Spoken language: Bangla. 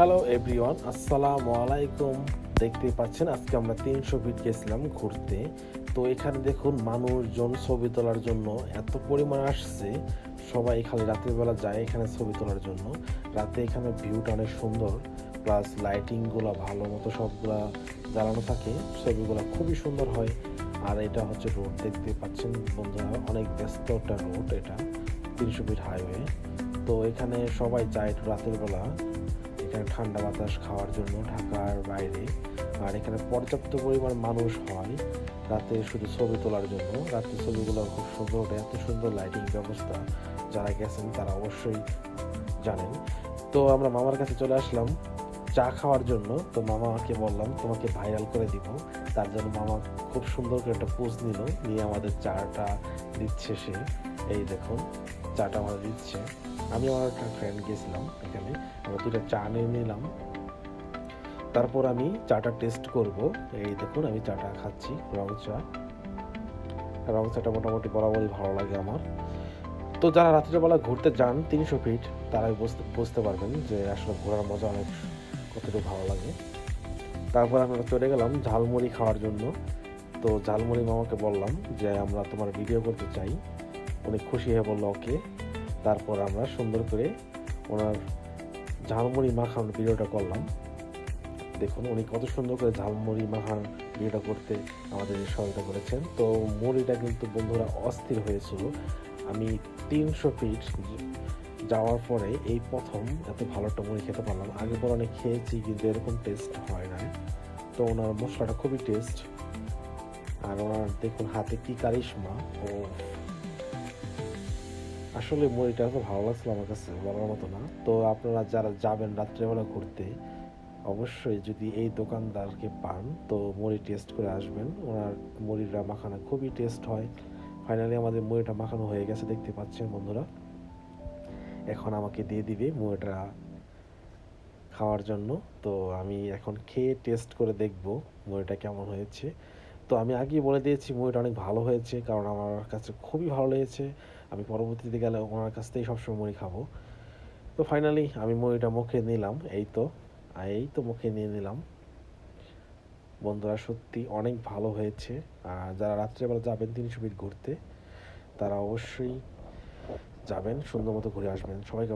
হ্যালো এভরিওয়ান আসসালামু আলাইকুম দেখতেই পাচ্ছেন, আজকে আমরা তিনশো ফিট গেছিলাম ঘুরতে। তো এখানে দেখুন, মানুষজন ছবি তোলার জন্য এত পরিমাণ আসছে। সবাই খালি রাতের বেলা যায় এখানে ছবি তোলার জন্য। রাতে এখানে ভিউটা অনেক সুন্দর। প্লাস লাইটিংগুলো ভালো মতো সবগুলা জ্বালানো থাকে, ছবিগুলো খুবই সুন্দর হয়। আর এটা হচ্ছে রোড দেখতে পাচ্ছেন বন্ধুরা, অনেক ব্যস্ত একটা রোড এটা, তিনশো ফিট হাইওয়ে তো এখানে সবাই যায় রাতের বেলা। এখানে ঠান্ডা বাতাস খাওয়ার জন্য ঢাকার বাইরে। আর এখানে পর্যাপ্ত পরিমাণ মানুষ হয়। রাতে শুধু ছবি তোলার জন্য। রাতে ছবিগুলো খুব সুন্দর ওঠে। এত সুন্দর লাইটিং ব্যবস্থা যারা গেছেন তারা অবশ্যই জানেন। তো আমরা মামার কাছে চলে আসলাম চা খাওয়ার জন্য। তো মামাকে বললাম, তোমাকে ভাইরাল করে দিব। তার জন্য মামা খুব সুন্দর করে একটা পোজ নিল। নিয়ে আমাদের চাটা দিচ্ছে সে। এই দেখুন। চাটা আমাদের দিচ্ছে। আমি আমার একটা ফ্রেন্ড গেছিলাম এখানে, আমরা দুটো চা নিয়ে নিলাম। তারপর আমি চাটা টেস্ট করব। এই দেখুন, আমি চাটা খাচ্ছি, রং চা। রং চাটা মোটামুটি বরাবরই ভালো লাগে আমার। তো যারা রাত্রিবেলা ঘুরতে যান, তিনশো ফিট তারাই বুঝতে বুঝতে পারবেন যে আসলে ঘোরার মজা অনেক, কতটুকু ভালো লাগে। তারপর আমরা চলে গেলাম ঝালমুড়ি খাওয়ার জন্য। তো ঝালমুড়ি মামাকে বললাম যে, আমরা তোমার ভিডিও করতে চাই। উনি খুশি হয়ে বলল, ওকে। তারপর আমরা সুন্দর করে ওনার ঝালমুড়ি মাখানোর ভিডিওটা করলাম। দেখুন, উনি কত সুন্দর করে ঝালমুড়ি মাখার ভিডিওটা করতে আমাদের সহায়তা করেছেন। তো মুড়িটা কিন্তু বন্ধুরা অস্থির হয়েছিল। আমি তিনশো ফিট যাওয়ার পরে এই প্রথম এত ভালো একটা মুড়ি খেতে পারলাম। আগে পর অনেক খেয়েছি, কিন্তু এরকম টেস্ট হয় না তো ওনার মশলাটা খুবই টেস্ট আর ওনার দেখুন হাতে কি কারিশমা। ও আসলে মুড়িটা এত ভালো লাগছিল আমার কাছে বলার মতো না। তো আপনারা যারা যাবেন রাত্রেবেলা ঘুরতে, অবশ্যই যদি এই দোকানদারকে পান, তো মুড়ি টেস্ট করে আসবেন। ওনার মুড়িটা মাখানো খুবই টেস্ট হয়। ফাইনালি আমাদের মুড়িটা মাখানো হয়ে গেছে, দেখতে পাচ্ছেন বন্ধুরা। এখন আমাকে দিয়ে দিবে মুড়িটা খাওয়ার জন্য। তো আমি এখন খেয়ে টেস্ট করে দেখব মুড়িটা কেমন হয়েছে। তো আমি আগেই বলে দিয়েছি মুভিটা অনেক ভালো হয়েছে, কারণ আমার কাছে খুবই ভালো লেগেছে। আমি পরবর্তীতে গেলে ওনার কাছ থেকেই সবসময় মুড়ি খাব। তো ফাইনালি আমি মুড়িটা মুখে নিলাম, এই তো এই তো মুখে নিয়ে নিলাম। বন্ধুরা, সত্যি অনেক ভালো হয়েছে। আর যারা রাত্রেবেলা যাবেন তিনশো ফিট ঘুরতে, তারা অবশ্যই যাবেন, সুন্দর মতো ঘুরে আসবেন। সবাইকে।